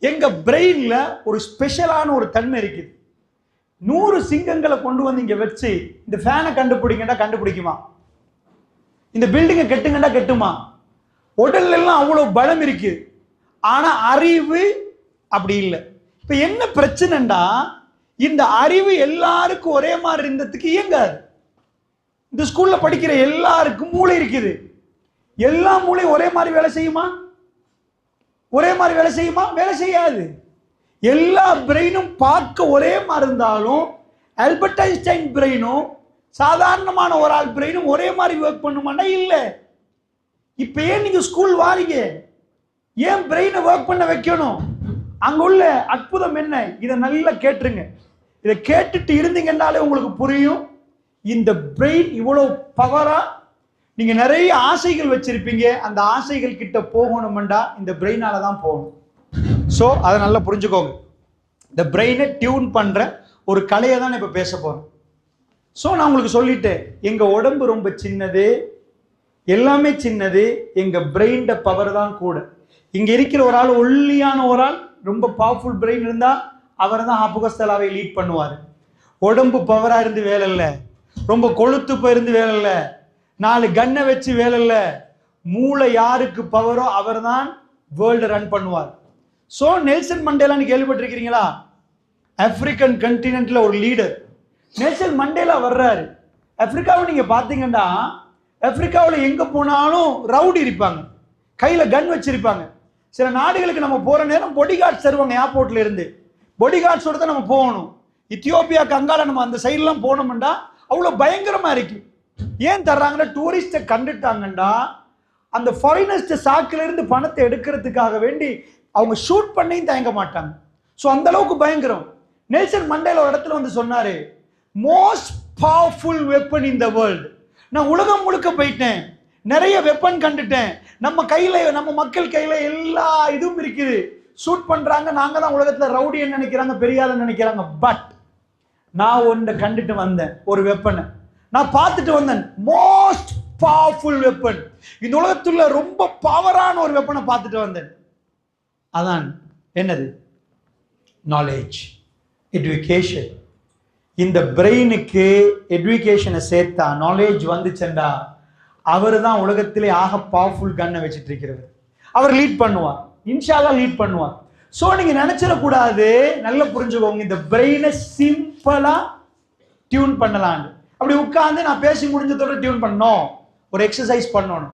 எங்க பிரெயின்ல ஒரு ஸ்பெஷலான ஒரு தன்மை இருக்குது. நூறு சிங்கங்களை கொண்டு வந்து இங்க வச்சு இந்த ஃபேனை கண்டுபிடிங்கடா கண்டுபிடிக்குமா? இந்த பில்டிங்கை கெட்டுங்கடா கெட்டுமா? உடல்ல எல்லாம் அவ்வளவு பலம் இருக்கு. ஆனா அறிவு அப்படி இல்லை. இப்ப என்ன பிரச்சனைண்டா? இந்த அறிவு எல்லாருக்கும் ஒரே மாதிரி இருந்ததுக்கு இயங்காது. இந்த ஸ்கூல்ல படிக்கிற எல்லாருக்கும் மூளை இருக்குது. எல்லா மூளையும் ஒரே மாதிரி வேலை செய்யுமா? ஒரே மாதிரி வேலை செய்யுமா? வேலை செய்யாது. எல்லா பிரெயினும் பார்க்க ஒரே மாதிரி இருந்தாலும் ஆல்பர்ட் ஐன்ஸ்டைன் பிரெயினும் சாதாரணமான ஒரு ஆள் பிரெயினும் ஒரே மாதிரி ஒர்க் பண்ணுமானா இல்லை. இப்போ ஏன் நீங்கள் ஸ்கூல் வாரீங்க? ஏன் பிரெயினை ஒர்க் பண்ண வைக்கணும்? அங்கே உள்ள அற்புதம் என்ன? இதை நல்லா கேட்டுருங்க. இதை கேட்டுட்டு இருந்தீங்கன்னாலே உங்களுக்கு புரியும். இந்த பிரெயின் இவ்வளோ பவராக நீங்க நிறைய ஆசைகள் வச்சிருப்பீங்க. அந்த ஆசைகள் கிட்ட போகணுமெண்டா இந்த பிரெயினால தான் போகணும். ஸோ அதை நல்லா புரிஞ்சுக்கோங்க. இந்த பிரெயினை டியூன் பண்ற ஒரு கலையை தான் இப்போ பேச போறோம் ஸோ நான் உங்களுக்கு சொல்லிட்டேன். எங்க உடம்பு ரொம்ப சின்னது எல்லாமே சின்னது எங்க பிரெயின்ட பவர் தான் கூட. இங்க இருக்கிற ஒரு ஆள் ஒல்லியான ஒரு ஆள் ரொம்ப பவர்ஃபுல் பிரெயின் இருந்தா அவர் தான் ஆப்புகஸ்தலாவை லீட் பண்ணுவார். உடம்பு பவரா இருந்து வேலை இல்லை. ரொம்ப கொழுத்து போயிருந்து வேலை இல்லை. நாலு கன்னை வச்சு வேலை இல்லை மூளை யாருக்கு பவரோ அவர் தான் வேர்ல்டு ரன் பண்ணுவார் ஸோ நெல்சன் மண்டேலான்னு கேள்விப்பட்டிருக்கிறீங்களா? ஆப்பிரிக்கன் கண்டினென்ட்ல ஒரு லீடர் நெல்சன் மண்டேலா வர்றாரு. ஆப்பிரிக்காவை நீங்கள் பார்த்தீங்கன்னா ஆப்பிரிக்காவில் எங்கே போனாலும் ரவுடி இருப்பாங்க. கையில் கன் வச்சிருப்பாங்க. சில நாடுகளுக்கு நம்ம போகிற நேரம் பொடி கார்ட்ஸ் தருவாங்க ஏர்போர்ட்ல இருந்து. பொடி தான் நம்ம போகணும். இத்தியோப்பியா அங்கால நம்ம அந்த சைட்லாம் போனோம்னா அவ்வளோ பயங்கரமாக இருக்குது ஏன் தர்றாங்கன்னா டூரிஸ்ட்டை கண்டுட்டாங்கன்னா அந்த ஃபாரினர்ஸ்ட் சாக்கிலிருந்து பணத்தை எடுக்கிறதுக்காக வேண்டி அவங்க ஷூட் பண்ணியும் தயங்க மாட்டாங்க. ஸோ அந்த அளவுக்கு பயங்கரம். நெல்சன் மண்டேல ஒரு இடத்துல வந்து சொன்னார் most powerful weapon in the world நான் உலகம் முழுக்க போயிட்டேன். நிறைய வெப்பன் கண்டுட்டேன். நம்ம கையில் நம்ம மக்கள் கையில் எல்லா இதுவும் இருக்குது. ஷூட் பண்ணுறாங்க நாங்கள் தான் உலகத்தில் ரவுடின்னு நினைக்கிறாங்க பெரியாதுன்னு நினைக்கிறாங்க. பட் நான் ஒன்றை கண்டுட்டு வந்தேன் ஒரு வெப்பனை நான் பார்த்துட்டு வந்தேன். மோஸ்ட் பவர்ஃபுல் வெப்பன் இந்த உலகத்துல ரொம்ப பவரான ஒரு வெப்பனை பார்த்துட்டு வந்தேன். அதான் என்னது? நாலேஜ் எஜுகேஷன் இந்த பிரெயினுக்கு எஜுகேஷனை சேர்த்தா நாலேஜ் வந்துச்சண்டா அவர் தான் உலகத்திலே ஆக பவர்ஃபுல் கன்னை வச்சுட்டு இருக்கிறவர். அவர் லீட் பண்ணுவார். இன்ஷாலாம் லீட் பண்ணுவார். ஸோ நீங்க நினைச்சிடக்கூடாது நல்லா புரிஞ்சுக்கோங்க இந்த பிரெயினை சிம்பிளா டியூன் பண்ணலான்னு. அப்படி உட்காந்து நான் பேசி முடிஞ்சதோட டியூன் பண்ணோம் ஒரு எக்ஸசைஸ் பண்ணணும்.